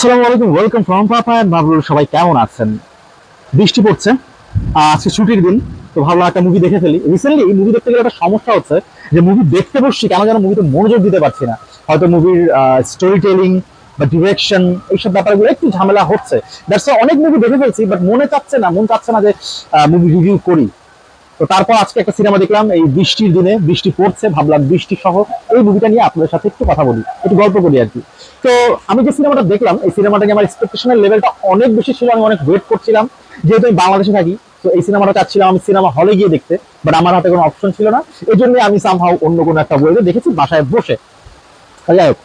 আসসালামু আলাইকুম welcome from papa and বাবলুর সবাই কেমন আছেন? বৃষ্টি পড়ছে আজকে ছুটির দিন, তো ভাবলাম একটা মুভি দেখে ফেলি। রিসেন্টলি মুভি দেখতে গেলে একটা সমস্যা হচ্ছে যে মুভি দেখতে বসছি, কেন যেন মুভিতে মনোযোগ দিতে পারছি না। হয়তো মুভির স্টোরি টেলিং বা ডিরেকশন এইসব ব্যাপারগুলো একটু ঝামেলা হচ্ছে। দ্যাটস অনেক মুভি দেখে ফেলছি বাট মনে চাচ্ছে না, মন চাচ্ছে না যে মুভি রিভিউ করি। তো তারপর আজকে একটা সিনেমা দেখলাম, এই বৃষ্টির দিনে বৃষ্টি পড়ছে, ভাবলাম বৃষ্টি সহ এই মুভিটা নিয়ে আপনাদের সাথে একটু কথা বলি, একটু গল্প করি আর কি। তো আমি যে সিনেমাটা দেখলাম, এই সিনেমাটা নিয়ে আমার এক্সপেকটেশনের লেভেলটা অনেক বেশি ছিল, আমি অনেক ওয়েট করছিলাম। যেহেতু আমি বাংলাদেশে থাকি, তো এই সিনেমাটা চাচ্ছিলাম আমি সিনেমা হলে গিয়ে দেখতে বাট আমার হাতে কোনো অপশন ছিল না। এই জন্য আমি সামহাও অন্য কোনো একটা বইতে দেখেছি, বাসায় বসে। যাই হোক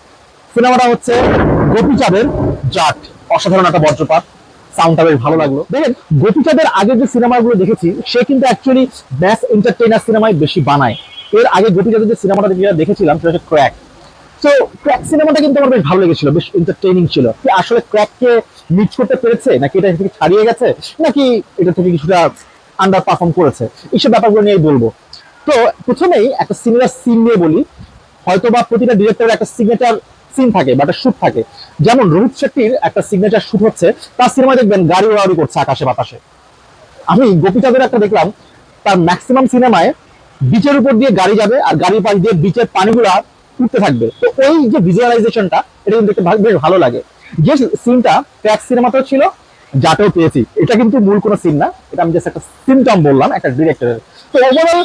সিনেমাটা হচ্ছে গোপীচাঁদের জাট, অসাধারণ একটা বজ্রপাত। সাউন্ডটা বেশ ভালো লাগল। দেখেন, গোপীচাঁদের আগে যে সিনেমাগুলো দেখেছি, সে কিন্তু অ্যাকচুয়ালি ম্যাস এন্টারটেইনার সিনেমায় বেশি বানায়। এর আগে গোপীচাঁদের যে সিনেমাটা যেটা দেখেছিলাম, সেটা হচ্ছে ক্র্যাক তো ক্র্যাক সিনেমাটা কিন্তু আমার বেশ ভালো লেগেছিল, বেশ এন্টারটেইনিং ছিল। কি আসলে ক্র্যাককে মিট করতে পেরেছে, নাকি এটা থেকে ছাড়িয়ে গেছে, নাকি এটা থেকে কিছুটা আন্ডার পারফর্ম করেছে? এইসব ব্যাপারগুলো নিয়ে বলব। তো, প্রথমেই একটা সিনেমার সিন নিয়ে বলি। হয়তো বা প্রতিটা ডিরেক্টরের একটা সিগনেচার সিন থাকে বা একটা শুট থাকে। যেমন রোহিত শেট্টির একটা সিগনেচার শুট হচ্ছে, তার সিনেমা দেখবেন গাড়ি ওড়াউড়ি করছে আকাশে বাতাসে। আমি গোপীচাঁদের একটা দেখলাম, তার ম্যাক্সিমাম সিনেমায় বিচের উপর দিয়ে গাড়ি যাবে আর গাড়ির পাশ দিয়ে বিচের পানিগুলা উঠতে থাকবে। তো ওই যে ভিজুয়ালাইজেশনটা এটা কিন্তু বেশ ভালো লাগে। যে সিনটা ট্র্যাক সিনেমাতেও ছিল, যাতেও পেয়েছি। এটা কিন্তু মূল কোনো সিন না, এটা আমি জাস্ট একটা সিমটম বললাম, একটা ডিরেক্টরের তো ওভারঅল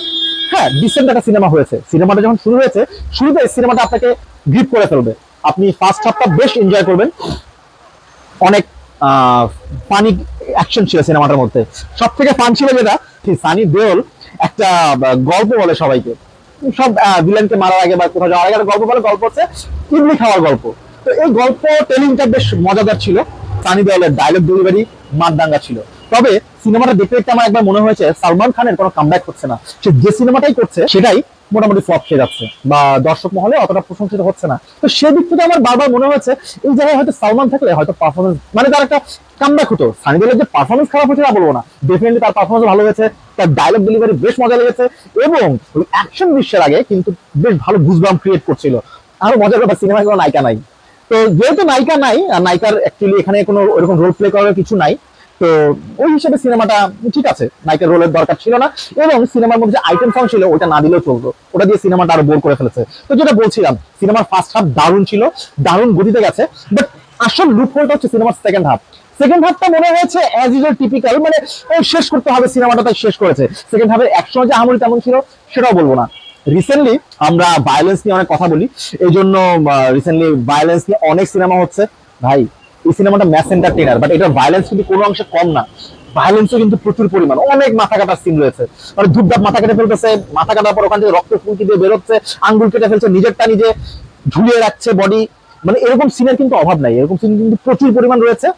হ্যাঁ ডিসেন্ট একটা সিনেমা হয়েছে। সিনেমাটা যখন শুরু হয়েছে শুরুতে সিনেমাটা আপনাকে গ্রিপ করে ফেলবে। আপনি ফার্স্ট হাফটা বেশ এনজয় করবেন। অনেক ফানি অ্যাকশন ছিল সিনেমাটার মধ্যে। সব থেকে ফান ছিল যেটা সানি দেওল একটা গল্প বলে সবাইকে। সব ভিলেনকে মারার আগে বা কোথাও যাওয়ার আগে গল্প বলে, গল্প হচ্ছে ইডলি খাওয়ার গল্প। তো এই গল্প টেলিংটা বেশ মজাদার ছিল। সানি দেওলের ডায়লগ ডেলিভারি মারদাঙ্গা ছিল। তবে সিনেমাটা দেখতে দেখতে আমার একবার মনে হয়েছে, সালমান খানের কোনো কামব্যাক হচ্ছে না। সে যে সিনেমাটাই করছে, সেটাই মোটামুটি ফ্লপ খেয়ে যাচ্ছে বা দর্শক মহলে অতটা প্রশংসিত হচ্ছে না। তো সেদিক থেকে আমার বারবার মনে হয়েছে, এই জায়গায় হয়তো সালমান থাকলে হয়তো পারফরমেন্স মানে তার একটা কামব্যাক হতো। সানি দেওলের যে পারফরমেন্স খারাপ হয়েছে তা বলব না। ডেফিনেটলি তার পারফরমেন্স ভালো হয়েছে, তার ডায়লগ ডেলিভারি বেশ মজা লেগেছে এবং ওই অ্যাকশন দৃশ্যের আগে কিন্তু বেশ ভালো গুজবাম ক্রিয়েট করছিল। আরও মজার ব্যাপার সিনেমায় কোনো নায়িকা নাই। তো যেহেতু নায়িকা নাই, আর নায়িকার অ্যাকচুয়ালি এখানে কোনো ওরকম রোল প্লে করার কিছু নাই তো ওই হিসেবে সিনেমাটা ঠিক আছে, নায়িকার রোলের দরকার ছিল না, এবং সিনেমার মধ্যে যে আইটেম সং ছিল ওটা না দিলেও চলতো। ওটা দিয়ে সিনেমাটা আরও বোর করে ফেলেছে। তো যেটা বলছিলাম, সিনেমার ফার্স্ট হাফ দারুণ ছিল, দারুণ গতিতে গেছে বাট আসল লুক হোলটা হচ্ছে সিনেমার সেকেন্ড হাফ সেকেন্ড হাফটা মনে হয়েছে অ্যাজ ইউজুয়াল টিপিক্যাল মানে শেষ করতে হবে সিনেমাটা, তাই শেষ করেছে। সেকেন্ড হাফের একসময় যে আমল তেমন ছিল, সেটাও বলব না। রিসেন্টলি আমরা ভায়োলেন্স নিয়ে অনেক কথা বলি এই জন্য রিসেন্টলি ভায়োলেন্স নিয়ে অনেক সিনেমা হচ্ছে। ভাই এই সিনেমাটা ম্যাস এন্টারটেইনার বাট এটার ভায়োলেন্স কিন্তু কোনো অংশে কম না। ভায়োলেন্সও কিন্তু প্রচুর পরিমাণ। অনেক মাথা কাটার সিন রয়েছে। মানে ধূপধাপ মাথা কেটে ফেলতেছে, মাথা কাটার পর ওখান থেকে রক্ত ফুলকি দিয়ে বেরোচ্ছে, আঙ্গুল কেটে ফেলছে, নিজেরটা নিজে ঝুলিয়ে রাখছে বডি মানে এরকম সিনের কিন্তু অভাব নাই। এরকম সিন কিন্তু প্রচুর পরিমাণ রয়েছে।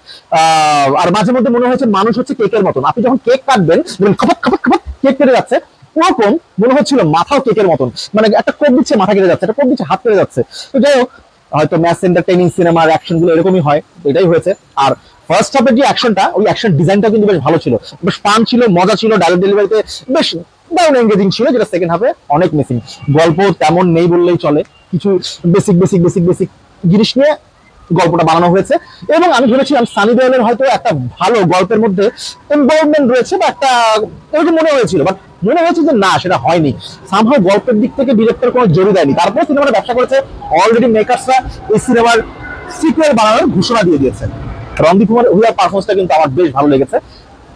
আর মাঝে মধ্যে মনে হচ্ছে মানুষ হচ্ছে কেকের মতন। আপনি যখন কেক কাটবেন খপত খপত খপত কেক কেটে যাচ্ছে। ওরকম মনে হচ্ছিল মাথাও কেকের মতন। মানে একটা কোপ দিচ্ছে, মাথা কেটে যাচ্ছে, একটা কোপ দিচ্ছে, হাত কেটে যাচ্ছে। তো যাই হোক হয়তো ম্যাচ এন্টারটেইনিং সিনেমার অ্যাকশনগুলো এরকমই হয় এটাই হয়েছে। আর ফার্স্ট হাফের যে অ্যাকশনটা ওই অ্যাকশন ডিজাইনটা কিন্তু বেশ ভালো ছিল। বেশ ফান ছিল, মজা ছিল ডায়লগ ডেলিভারিতে বেশ দারুণ এঙ্গেজিং ছিল, যেটা সেকেন্ড হাফে অনেক মিসিং গল্প তেমন নেই বললেই চলে। কিছু বেসিক বেসিক বেসিক বেসিক জিনিস নিয়ে গল্পটা বানানো হয়েছে। এবং আমি ভেবেছিলাম সানি দেওয়ালের হয়তো একটা ভালো গল্পের মধ্যে ইনভলভমেন্ট রয়েছে বা একটা মনে হয়েছিল বাট মনে হয়েছে যে না, সেটা হয়নি। সামহাও গল্পের দিক থেকে ডিরেক্টর কোনো জোরে দেয়নি। তারপর সিনেমাটা ব্যবসা করেছে অলরেডি মেকার্সরা এই সিনেমার সিকুয়েল বানানোর ঘোষণা দিয়ে দিয়েছেন। রণদীপ কুমার হুইয়ার পারফরমেন্সটা কিন্তু আমার বেশ ভালো লেগেছে।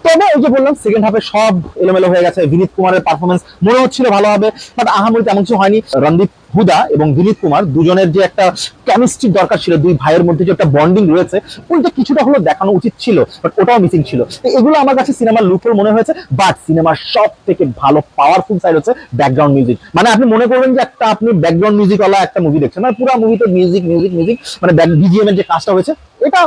তবে ওই যে বললাম সেকেন্ড হাফে সব এলোমেলো হয়ে গেছে। বিনীত কুমারের পারফরমেন্স মনে হচ্ছিল ভালো হবে, বাট আহামরি তেমন কিছু হয়নি। রণদীপ হুদা এবং বিনীত কুমার দুজনের যে একটা কেমিস্ট্রি দরকার ছিল, দুই ভাইয়ের মধ্যে যে একটা বন্ডিং রয়েছে ওইটা কিছুটা হলো দেখানো উচিত ছিল বাট ওটাও মিসিং ছিল। তো এগুলো আমার কাছে সিনেমার লুকের মনে হয়েছে বাট সিনেমার সব থেকে ভালো পাওয়ারফুল সাইড হচ্ছে ব্যাকগ্রাউন্ড মিউজিক মানে আপনি মনে করবেন যে একটা আপনি ব্যাকগ্রাউন্ড মিউজিক ওয়ালা একটা মুভি দেখছেন মানে পুরো মুভিতে মিউজিক মিউজিক মিউজিক মানে বিজিএম এর যে কাজটা হয়েছে, এটা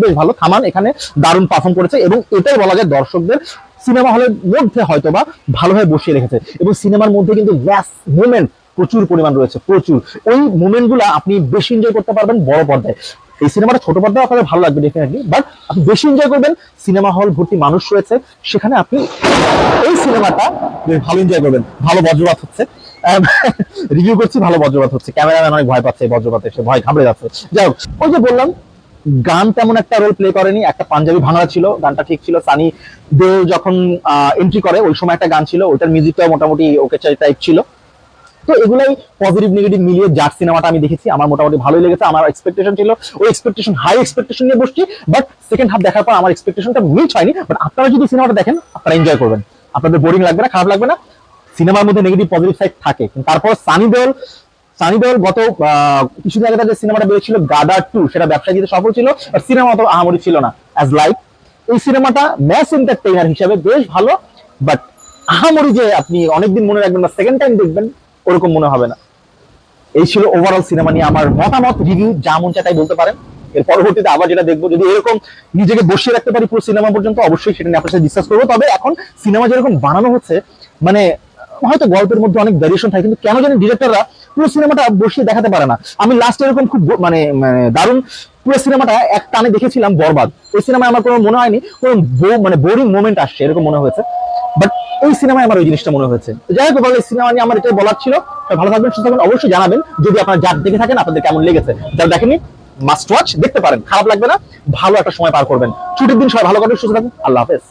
বেশ ভালো থামান এখানে দারুণ পারফর্ম করেছে এবং এটাই বলা যায় দর্শকদের সিনেমা হলের মধ্যে হয়তো বা ভালোভাবে বসিয়ে রেখেছে এবং সিনেমার মধ্যে কিন্তু ম্যাস মুভমেন্ট প্রচুর পরিমাণ রয়েছে, প্রচুর। ওই মুভমেন্টগুলো আপনি বেশি এনজয় করতে পারবেন বড় পর্দায়। এই সিনেমাটা ছোট পর্দায় আপনাদের ভালো লাগবে ডেফিনেটলি বাট আপনি বেশি এনজয় করবেন সিনেমা হল ভর্তি মানুষ রয়েছে, সেখানে আপনি এই সিনেমাটা ভালো এনজয় করবেন। ভালো বজ্রপাত হচ্ছে। রিভিউ করছি, ভালো বজ্রপাত হচ্ছে। ক্যামেরাম্যান অনেক ভয় পাচ্ছে বজ্রপাতে সে ভয় ঘাবড়ে যাচ্ছে। যাই হোক, ওই যে বললাম গান তেমন একটা রোল প্লে করেনি, একটা পাঞ্জাবি ভাঙা ছিল, গানটা ঠিক ছিল। সানি দেও যখন এন্ট্রি করে, ওই সময় একটা গান ছিল ওটার মিউজিকটা মোটামুটি ওকে টাইপ ছিল। তো এগুলাই পজিটিভ নেগেটিভ মিলিয়ে যার সিনেমাটা আমি দেখেছি, আমার মোটামুটি ভালোই লেগেছে, আমার এক্সপেকটেশন ছিল, ওই এক্সপেকটেশন হাই এক্সপেকটেশন নিয়ে বসছি বাট সেকেন্ড হাফ দেখার পর আমার এক্সপেকটেশনটা মিট হয়নি বাট আপনারা যদি সিনেমাটা দেখেন, আপনারা এনজয় করবেন। আপনাদের বোরিং লাগবে না, খারাপ লাগবে না। সিনেমার মধ্যে নেগেটিভ পজিটিভ সাইড থাকে তারপর সানি দেওল সানি দেওল গত কিছুদিন আগে যে সিনেমাটা বেরিয়েছিল গাদার টু সেটা ব্যবসায়ীতে সফল ছিল, আর সিনেমা তো আহামরি ছিল না অ্যাজ লাইক এই সিনেমাটা ম্যাস এন্টারটেইনার হিসাবে বেশ ভালো বাট আহামরি যে আপনি অনেকদিন মনে রাখবেন বা সেকেন্ড টাইম দেখবেন, ওরকম মনে হবে না। এই ছিল ওভারঅল সিনেমা নিয়ে আমার মতামত রিভিউ যা মন চায় তাই বলতে পারেন। এর পরবর্তীতে আবার যেটা দেখব, যদি এরকম নিজেকে বসিয়ে রাখতে পারি পুরো সিনেমা পর্যন্ত, অবশ্যই সেটা নিয়ে আপনার সাথে ডিসকাস করব। তবে এখন সিনেমা যেরকম বানানো হচ্ছে মানে হয়তো গল্পের মধ্যে অনেক ভ্যারিয়েশন থাকে, কিন্তু কেন জানি ডিরেক্টররা পুরো সিনেমাটা বসিয়ে দেখাতে পারে না। আমি লাস্ট এরকম খুব মানে মানে দারুণ পুরো সিনেমাটা এক টানে দেখেছিলাম বরবাদ। ওই সিনেমায় আমার কোনো মনে হয়নি, কোনো মানে বোরিং মোমেন্ট আসছে, এরকম মনে হয়েছে। বাট এই সিনেমায় আমার ওই জিনিসটা মনে হয়েছে। যাই হোক এই সিনেমা নিয়ে আমার এটাই বলার ছিল। ভালো থাকবেন, সুস্থ থাকবেন, অবশ্যই জানাবেন যদি আপনারা যার দেখে থাকেন, আপনাদের কেমন লেগেছে। যারা দেখেনি মাস্ট ওয়াচ দেখতে পারেন। খারাপ লাগবে না, ভালো একটা সময় পার করবেন। ছুটির দিন সবাই ভালো করবেন সুস্থ থাকবেন আল্লাহ হাফেজ।